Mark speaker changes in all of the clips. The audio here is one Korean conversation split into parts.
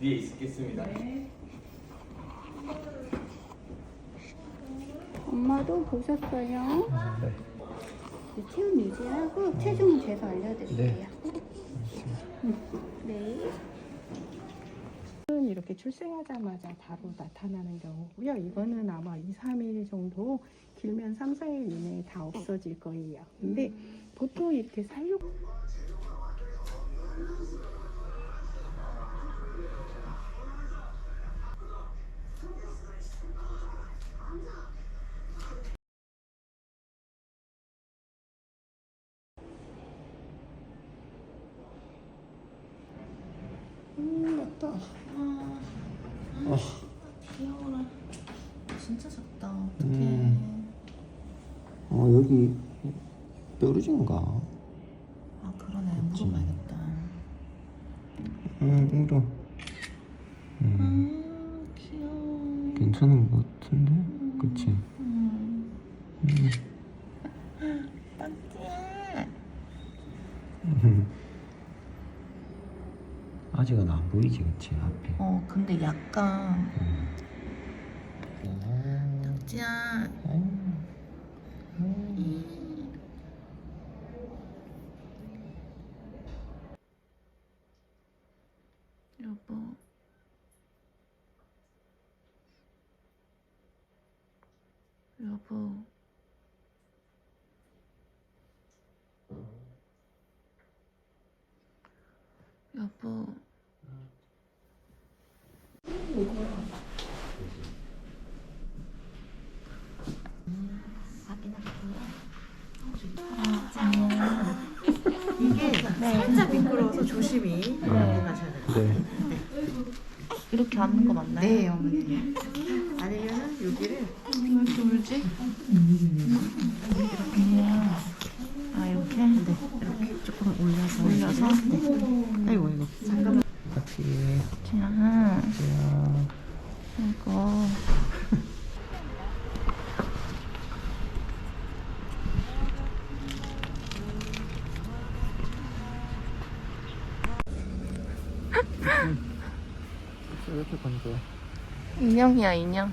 Speaker 1: 네, 위에 있겠습니다.
Speaker 2: 엄마도 보셨어요?
Speaker 1: 네.
Speaker 2: 네, 체온 유지하고 체중 재서 알려드릴게요. 네.
Speaker 3: 은 이렇게 출생하자마자 바로 나타나는 경우고요. 이거는 아마 2, 3일 정도 길면 3, 4일 이내에 다 없어질 거예요. 근데 보통 이렇게 살육
Speaker 1: 음, 맞다. 어.
Speaker 4: 귀여워라. 진짜 작다. 어떡해.
Speaker 1: 음. 어, 여기 뾰루지인가?
Speaker 4: 아 그러네. 물어봐야겠다.
Speaker 1: 응, 울어. 음,
Speaker 4: 아 귀여워.
Speaker 1: 괜찮은 것 같은데? 그치?
Speaker 4: 음.
Speaker 1: 음. 아직은 안 보이지, 그치? 앞에.
Speaker 4: 어 근데 약간
Speaker 1: 음.
Speaker 4: 딱지야.
Speaker 1: 아유. 아유.
Speaker 4: 여보. 여보. 여보.
Speaker 5: 이게 살짝 미끄러워서 조심히 가셔야 돼요.
Speaker 1: 네.
Speaker 4: 이렇게 앉는 거 맞나요?
Speaker 5: 네, 어머니. 아니면은 여기를
Speaker 4: 왜 이렇게 울지? 그냥 아 이렇게? 네
Speaker 5: 이렇게 조금 올려서
Speaker 4: 올려서?
Speaker 5: 네. 아이고 이거 잠깐만.
Speaker 1: 같이.
Speaker 4: 자
Speaker 1: 야.
Speaker 4: 이거
Speaker 1: 왜 이렇게 건조해?
Speaker 4: 인형이야 인형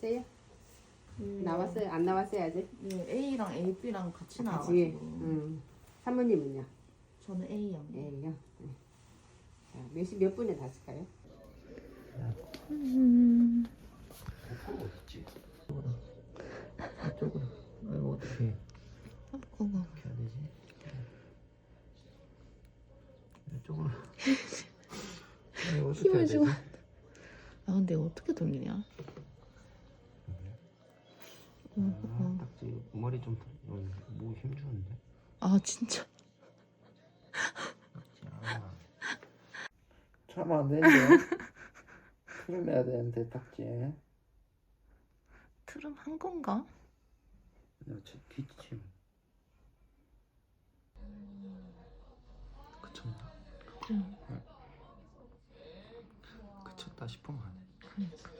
Speaker 6: 나왔어요? 나왔어요? 안 나왔어요 아직?
Speaker 4: 네, A랑 AB랑 같이
Speaker 6: 같이.
Speaker 4: 나와가지고
Speaker 6: 음. 사모님은요?
Speaker 4: 저는 A형
Speaker 6: A요. 네. 자, 몇 시 몇 분에 닫을까요?
Speaker 1: 이쪽으로. 아이고, 어떻게.
Speaker 4: 그거
Speaker 1: 어떻게 해야 되지? 이쪽으로. 어떻게 해야 되지?
Speaker 4: 아 근데 이거 어떻게 돌리냐
Speaker 1: 아, 딱지 머리 좀, 음, 뭐 힘 주는데?
Speaker 4: 아 진짜
Speaker 1: 자. 참안 되는데. 내야 되는데, 딱지.
Speaker 4: 트름 한 건가?
Speaker 1: 나 지- 기침. 그쳤나?
Speaker 4: 응.
Speaker 1: 그쳤다 싶으면 안 해.
Speaker 4: 그러니까.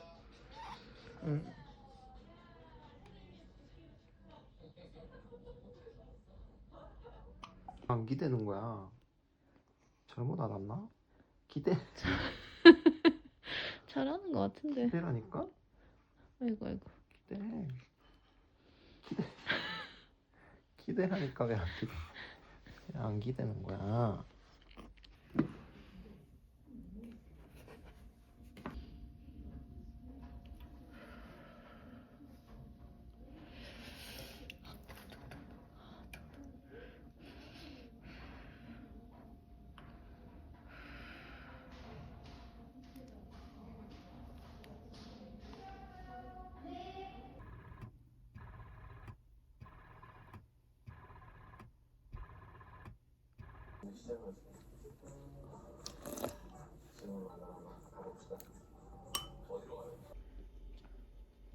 Speaker 1: 응. 안 기대는 거야. 잘못 알았나? 기대
Speaker 4: 잘하는 거 같은데
Speaker 1: 기대라니까?
Speaker 4: 아이고 아이고
Speaker 1: 기대. 기대. 기대라니까 왜 안 기대? 왜안 기대는 거야?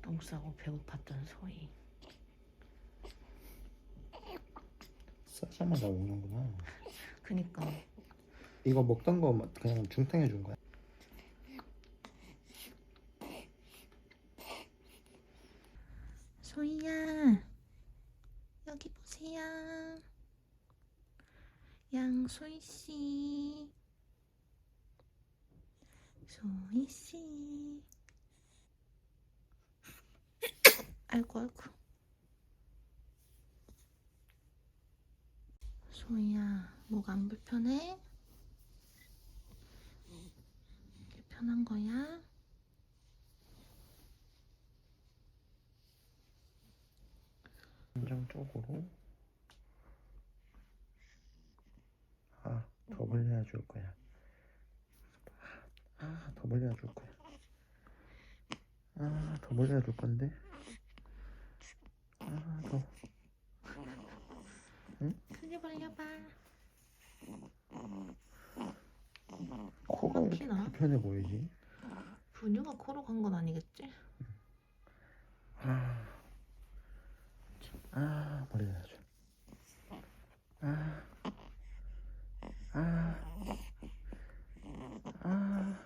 Speaker 4: 똥 싸고 배고팠던 소희.
Speaker 1: 싸자마자 오는구나.
Speaker 4: 그니까
Speaker 1: 이거 먹던 거 그냥 중탕해 준 거야?
Speaker 4: 소희 씨. 소희 씨. 아이고 아이고. 소희야 목 안 불편해? 불편한 거야?
Speaker 1: 한장 쪽으로. 아, 더 벌려야 줄 거야. 아, 더 벌려야 줄 거야. 아, 더 벌려야 줄 건데. 아, 더.
Speaker 4: 크게 벌려봐.
Speaker 1: 코가 왜 이렇게? 불편해 보이지?
Speaker 4: 분유가 코로 간 건 아니겠지?
Speaker 1: 아, 아, 벌려야 줘. 아, 아, 아.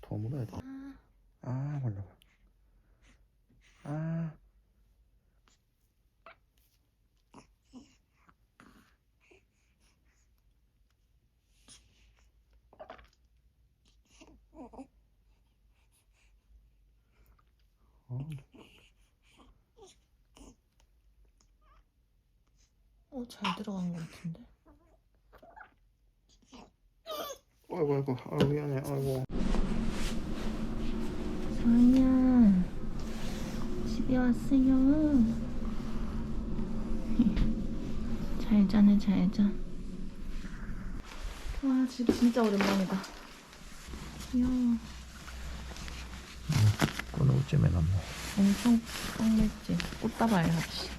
Speaker 1: 더 물어야 돼.
Speaker 4: 아,
Speaker 1: 아, 벌려봐. 아. 어,
Speaker 4: 어, 잘 들어간 것 같은데?
Speaker 1: 아이고, 아이고, 아 미안해, 아이고.
Speaker 4: 소희야, 집에 왔어요. 잘 자네, 잘 자. 와, 집 진짜 오랜만이다. 귀여워.
Speaker 1: 꽃은 어쩌면 놨네.
Speaker 4: 엄청 뻥냈지. 꽃다발 합시.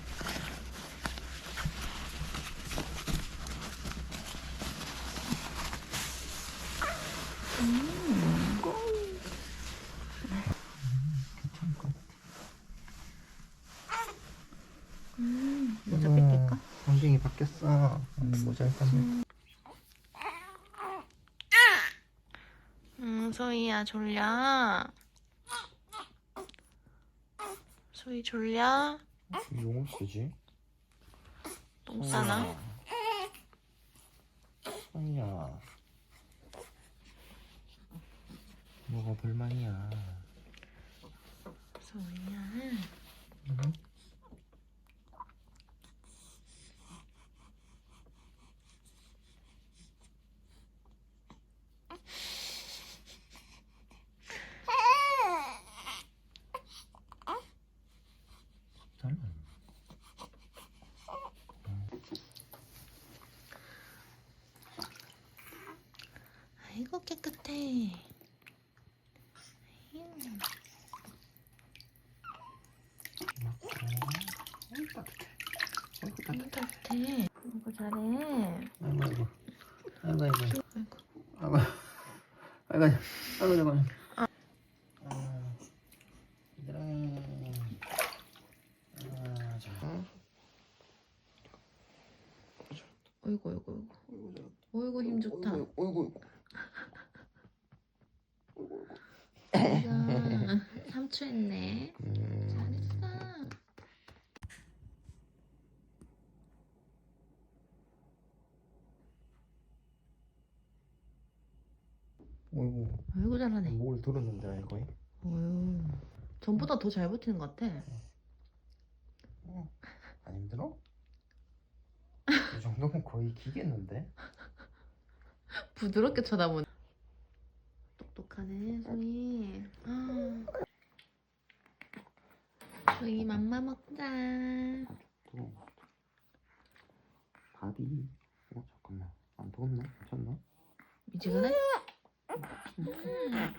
Speaker 4: 음, 모자 뺏길까?
Speaker 1: 환경이 바뀌었어. 일단.
Speaker 4: 음, 소희야 졸려. 소희 졸려?
Speaker 1: 용을 쓰지?
Speaker 4: 똥 싸나?
Speaker 1: 아니야. 뭐가 불만이야?
Speaker 4: 소희야.
Speaker 1: 잘
Speaker 4: 깨끗해. 아이고,
Speaker 1: 아이고 따뜻해. 아이고
Speaker 4: 너무
Speaker 1: 따뜻해.
Speaker 4: 이거 잘해.
Speaker 1: 아이고 아이고. 아이고 아이고.
Speaker 4: 아이고.
Speaker 1: 아이고 아이고 아이고 아이고. 아, 얘들아. 아, 자.
Speaker 4: 어이구 어이구 어이구. 어이구 힘 좋다.
Speaker 1: 어이구, 어이구.
Speaker 4: 야,
Speaker 1: 음.
Speaker 4: 잘했어.
Speaker 1: 어이구.
Speaker 4: 아이고 잘하네.
Speaker 1: 목을 들었는데 아이고.
Speaker 4: 어휴. 전보다 더 잘 버티는 것 같아.
Speaker 1: 안 힘들어? 이 정도면 거의 기겠는데?
Speaker 4: 부드럽게 쳐다보네. 똑똑하네, 소희. 아. 저희 맘마 먹자.
Speaker 1: 뜨거운 밥이. 어, 잠깐만. 안 뜨겁나? 괜찮나?
Speaker 4: 미지근해? 음.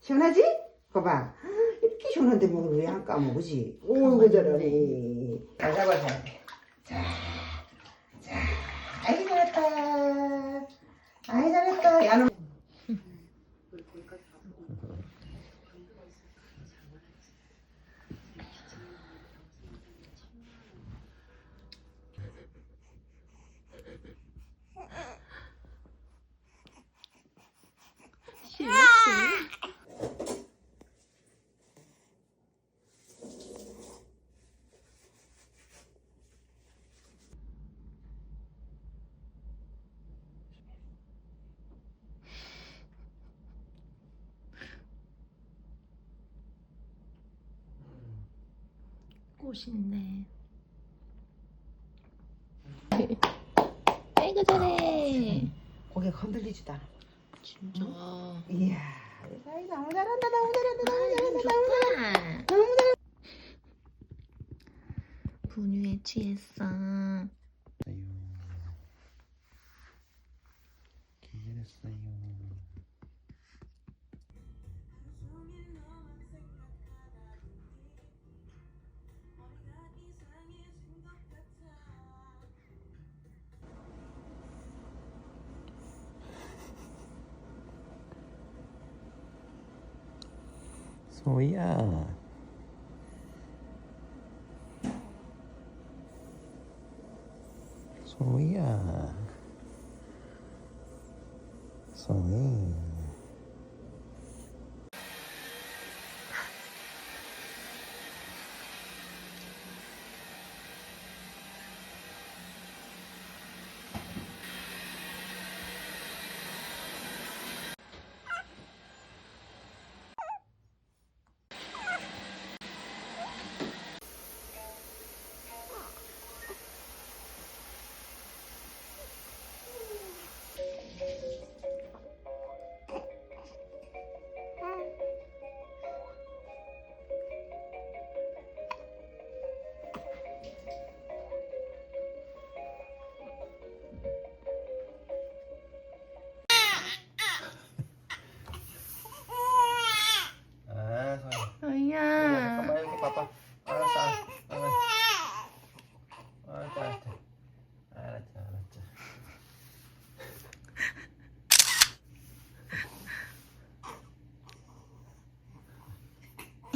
Speaker 7: 시원하지? 봐봐. 이렇게 시원한데 먹으면 왜 안 까먹으지? 오, 그저러니. 잘 잡아서.
Speaker 4: 꽃인데. 아이고 잘해.
Speaker 7: 고개 흔들리지도 않아.
Speaker 4: 진짜.
Speaker 7: 이야. 아이 너무 잘한다. 너무 잘한다. 너무 잘한다. 너무 잘한다.
Speaker 4: 좋다. 분유에 취했어.
Speaker 1: 아유. 기절했어요. 소희야. 소희야.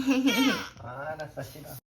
Speaker 1: 알았어. 알았어, 싫어.